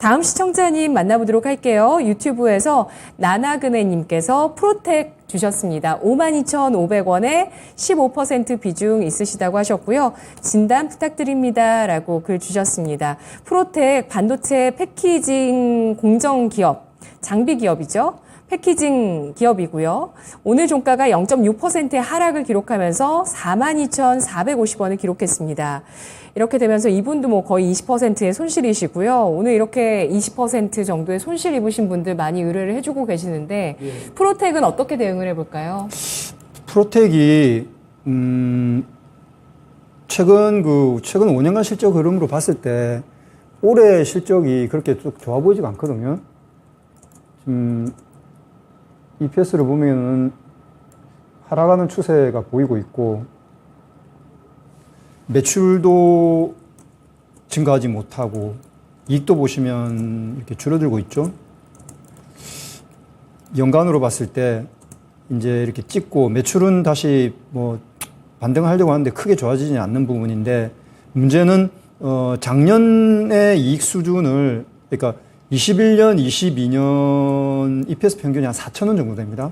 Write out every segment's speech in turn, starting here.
다음 시청자님 만나보도록 할게요. 유튜브에서 나나그네님께서 프로텍 주셨습니다. 52,500원에 15% 비중 있으시다고 하셨고요. 진단 부탁드립니다. 라고 글 주셨습니다. 프로텍 반도체 패키징 공정 기업, 장비 기업이죠. 패키징 기업이고요. 오늘 종가가 0.6%의 하락을 기록하면서 42,450원을 기록했습니다. 이렇게 되면서 이분도 뭐 거의 20%의 손실이시고요. 오늘 이렇게 20% 정도의 손실 입으신 분들 많이 의뢰를 해주고 계시는데 프로텍은 어떻게 대응을 해볼까요? 프로텍이 음 최근 그 최근 5년간 실적 흐름으로 봤을 때 올해 실적이 그렇게 쭉 좋아 보이지가 않거든요. 지금 EPS를 보면은 하락하는 추세가 보이고 있고 매출도 증가하지 못하고 이익도 보시면 이렇게 줄어들고 있죠. 연간으로 봤을 때 이제 이렇게 찍고 매출은 다시 뭐 반등하려고 하는데 크게 좋아지지 않는 부분인데 문제는 어 작년의 이익 수준을 그러니까 21년, 22년 EPS 평균이 한 4천 원 정도 됩니다.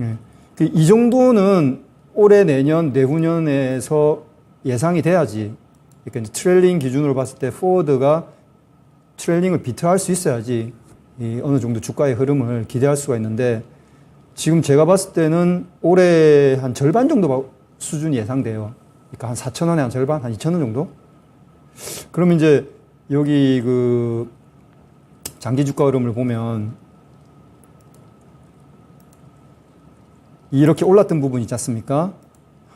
예. 그이 정도는 올해 내년 내후년에서 예상이 돼야지. 그러니까 트레일링 기준으로 봤을 때 포워드가 트레일링을 비트할 수 있어야지 이 어느 정도 주가의 흐름을 기대할 수가 있는데 지금 제가 봤을 때는 올해 한 절반 정도 바- 수준이 예상돼요. 그러니까 한 4천 원에 한 절반, 한 2천 원 정도? 그럼 이제 여기 그 장기 주가 흐름을 보면 이렇게 올랐던 부분 있지 않습니까?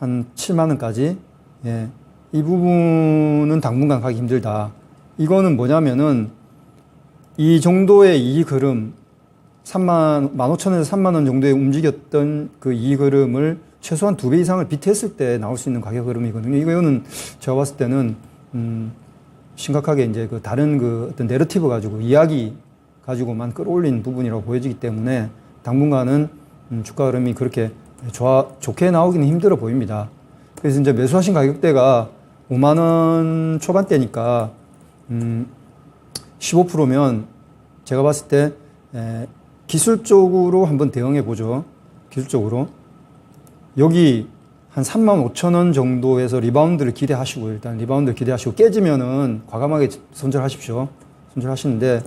한 7만 원까지. 예. 이 부분은 당분간 가기 힘들다. 이거는 뭐냐면은 이 정도의 이익 흐름 3만 15,000원에서 3만 원 정도에 움직였던 그 이익 흐름을 최소한 두 배 이상을 비트했을 때 나올 수 있는 가격 흐름이거든요. 이거는 제가 봤을 때는 음 심각하게 이제 그 다른 그 어떤 내러티브 가지고 이야기 가지고만 끌어올린 부분이라고 보여지기 때문에 당분간은 음 주가 흐름이 그렇게 좋아 좋게 나오기는 힘들어 보입니다. 그래서 이제 매수하신 가격대가 5만 원 초반대니까 음 15%면 제가 봤을 때 에, 기술적으로 한번 대응해 보죠. 기술적으로 여기 한 3만 5천 원 정도에서 리바운드를 기대하시고 일단 리바운드를 기대하시고 깨지면은 과감하게 손절하십시오. 손절하시는데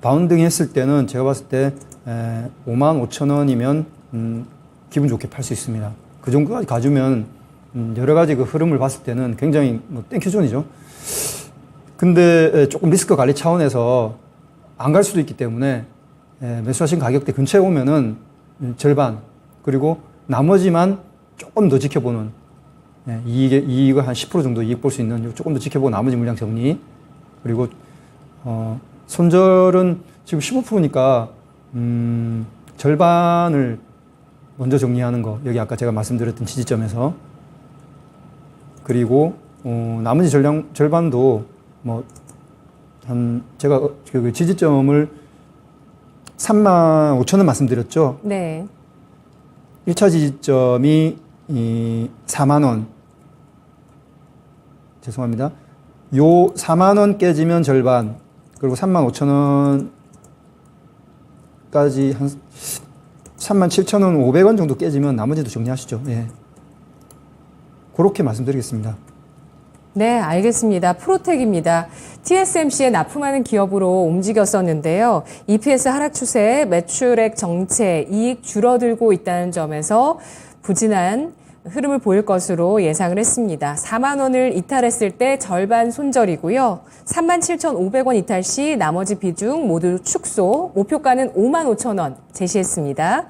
바운딩 했을 때는 제가 봤을 때 에, 5만 5천 원이면 음, 기분 좋게 팔 수 있습니다. 그 정도까지 가주면 음, 여러 가지 그 흐름을 봤을 때는 굉장히 뭐 땡큐존이죠. 근데 에, 조금 리스크 관리 차원에서 안 갈 수도 있기 때문에 에, 매수하신 가격대 근처에 오면은 음, 절반 그리고 나머지만 조금 더 지켜보는 예, 이익, 이익을 한 10% 정도 이익 볼 수 있는 조금 더 지켜보고 나머지 물량 정리 그리고 어, 손절은 지금 15%니까 음, 절반을 먼저 정리하는 거 여기 아까 제가 말씀드렸던 지지점에서 그리고 어, 나머지 전량 절반도 뭐 한 제가 어, 그 지지점을 3만 5천 원 말씀드렸죠. 네. 1차 지지점이 이 4만 원. 죄송합니다. 요 4만 원 깨지면 절반. 그리고 3만 5천 원까지 한 3만 7천 원 500원 정도 깨지면 나머지도 정리하시죠. 예. 그렇게 말씀드리겠습니다. 네, 알겠습니다. 프로텍입니다. TSMC에 납품하는 기업으로 움직였었는데요. EPS 하락 추세에 매출액 정체, 이익 줄어들고 있다는 점에서 부진한 흐름을 보일 것으로 예상을 했습니다. 4만 원을 이탈했을 때 절반 손절이고요. 3만 7,500원 이탈 시 나머지 비중 모두 축소, 목표가는 5만 5천 원 제시했습니다.